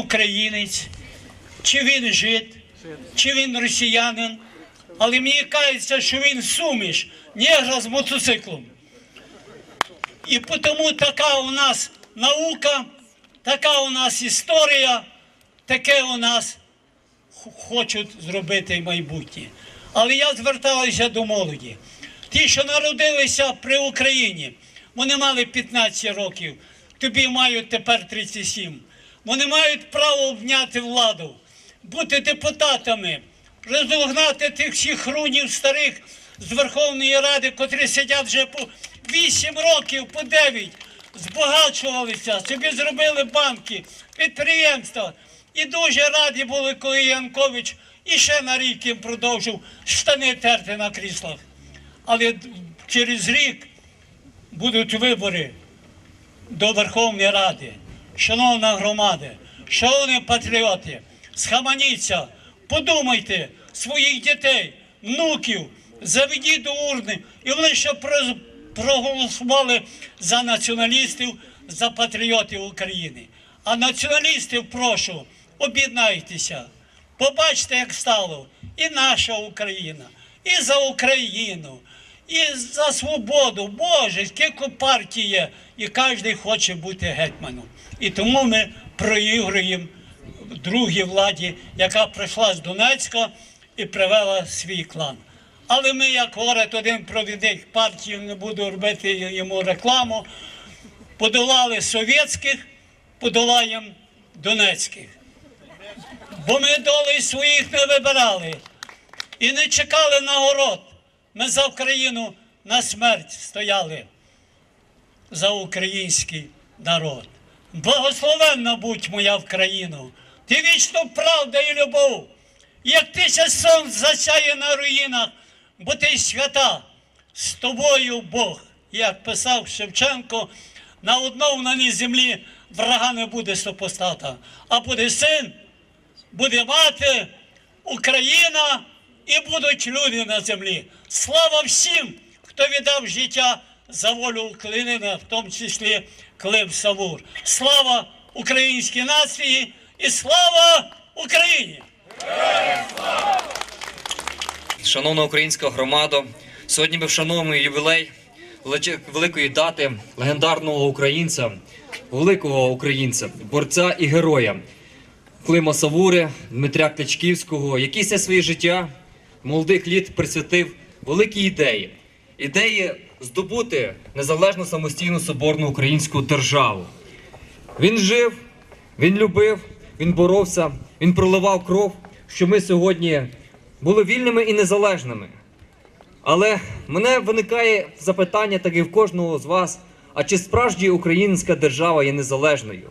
українець, чи він жид, чи він росіянин. Але мені кажеться, що він суміш негра з мотоциклом. І тому така у нас наука, така у нас історія, таке у нас хочуть зробити майбутнє. Але я звертаюся до молоді. Ті, що народилися при Україні, вони мали 15 років, тобі мають тепер 37. Вони мають право обняти владу, бути депутатами, розогнати тих всіх хрунів старих з Верховної Ради, котрі сидять вже по 8 років, по 9, збагачувалися, собі зробили банки, підприємства. І дуже раді були, коли Янкович і ще на рік їм продовжив штани терти на кріслах. Але через рік будуть вибори до Верховної Ради. Шановна громада, шановні патріоти, схаманіться, подумайте своїх дітей, внуків, заведіть до урни, і вони ще проголосували за націоналістів, за патріотів України. А націоналістів прошу, об'єднайтеся. Побачите, як стало і наша Україна, і за Україну, і за свободу. Боже, скільки партій є, і кожен хоче бути гетьманом. І тому ми проігруємо другій владі, яка прийшла з Донецька і привела свій клан. Але ми, як говорить один провідник партії, не буду робити йому рекламу, подолали совєтських, подолаємо донецьких. Бо ми долей своїх не вибирали і не чекали нагород. Ми за Україну на смерть стояли за український народ. Благословенна будь моя Україну, ти вічно правда і любов, як тисяч сонць засяє на руїнах, бо ти свята, з тобою Бог, як писав Шевченко, на одному на ній землі врага не буде супостата, а буде син, буде мати, Україна і будуть люди на землі. Слава всім, хто віддав життя за волю України, в тому числі Клим Савур. Слава українській нації і слава Україні! Шановна українська громада, сьогодні ми вшановуємо ювілей великої дати легендарного українця, великого українця, борця і героя Клима Савури, Дмитря Кличківського, який все своє життя молодих літ присвятив великій ідеї. Ідеї здобути незалежну самостійну соборну українську державу. Він жив, він любив, він боровся, він проливав кров, що ми сьогодні були вільними і незалежними. Але мене виникає запитання, так і в кожного з вас: а чи справді українська держава є незалежною?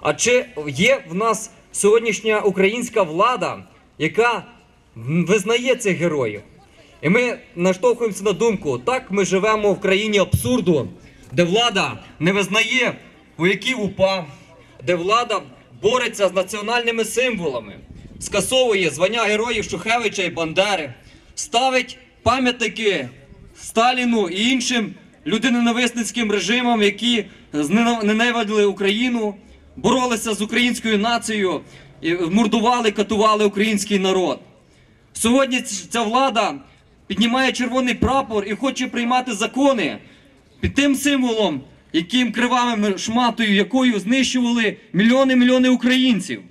А чи є в нас сьогоднішня українська влада, яка визнає цих героїв? І ми наштовхуємося на думку, так ми живемо в країні абсурду, де влада не визнає вояків УПА, де влада бореться з національними символами, скасовує звання героїв Шухевича і Бандери, ставить пам'ятники Сталіну і іншим людиноненависницьким режимам, які знена- Україну, боролися з українською нацією, мордували, катували український народ. Сьогодні ця влада піднімає червоний прапор і хоче приймати закони під тим символом, яким кривавими шматою, якою знищували мільйони мільйони українців.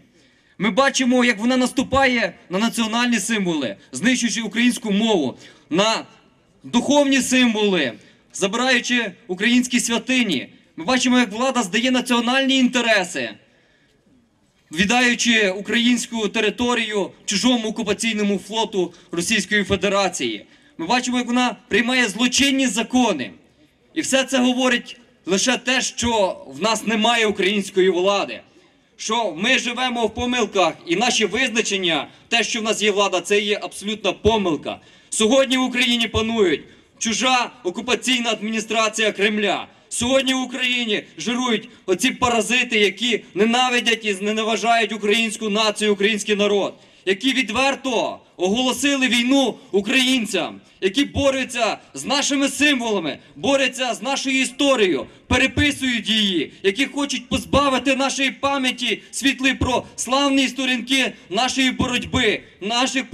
Ми бачимо, як вона наступає на національні символи, знищуючи українську мову, на духовні символи, забираючи українські святині. Ми бачимо, як влада здає національні інтереси, віддаючи українську територію чужому окупаційному флоту Російської Федерації. Ми бачимо, як вона приймає злочинні закони. І все це говорить лише те, що в нас немає української влади. Що ми живемо в помилках, і наші визначення, те, що в нас є влада, це є абсолютна помилка. Сьогодні в Україні панують чужа окупаційна адміністрація Кремля. Сьогодні в Україні жирують оці паразити, які ненавидять і зневажають українську націю, український народ. які відверто оголосили війну українцям, які борються з нашими символами, борються з нашою історією, переписують її, які хочуть позбавити нашої пам'яті світлої про славні сторінки нашої боротьби, наших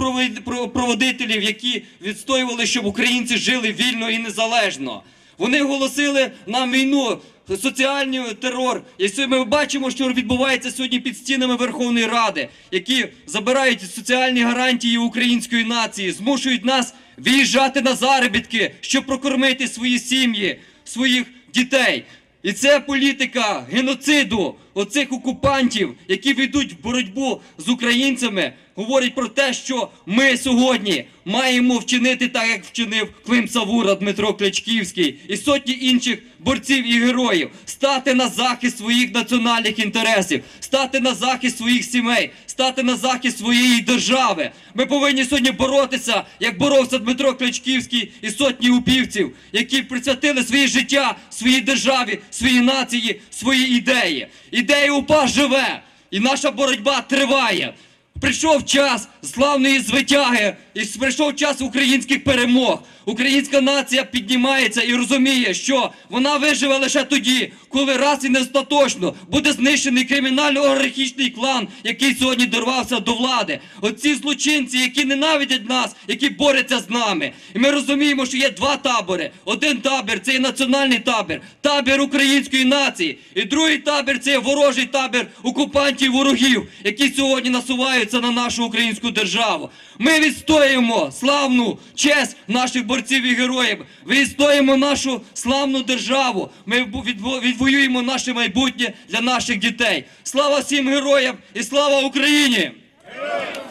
проводителів, які відстоювали, щоб українці жили вільно і незалежно. Вони оголосили нам війну, соціальний терор. І ми бачимо, що відбувається сьогодні під стінами Верховної Ради, які забирають соціальні гарантії української нації, змушують нас виїжджати на заробітки, щоб прокормити свої сім'ї, своїх дітей. І це політика геноциду оцих окупантів, які ведуть боротьбу з українцями, говорить про те, що ми сьогодні маємо вчинити так, як вчинив Клим Савура, Дмитро Кличківський і сотні інших борців і героїв, стати на захист своїх національних інтересів, стати на захист своїх сімей, стати на захист своєї держави. Ми повинні сьогодні боротися, як боровся Дмитро Кличківський і сотні упівців, які присвятили своє життя своїй державі, своїй нації, свої ідеї. Ідея УПА живе, і наша боротьба триває. Прийшов час славної звитяги, і прийшов час українських перемог. Українська нація піднімається і розуміє, що вона виживе лише тоді, коли раз і не остаточно буде знищений кримінально-олігархічний клан, який сьогодні дорвався до влади. Оці злочинці, які ненавидять нас, які борються з нами. І ми розуміємо, що є два табори. Один табір це є національний табір, табір української нації. І другий табір це є ворожий табір окупантів ворогів, які сьогодні насуваються на нашу українську державу. Ми відстоїмо славну честь наших борців і героїв. Відстоїмо нашу славну державу. Ми відвоюємо наше майбутнє для наших дітей. Слава всім героям і слава Україні! Стають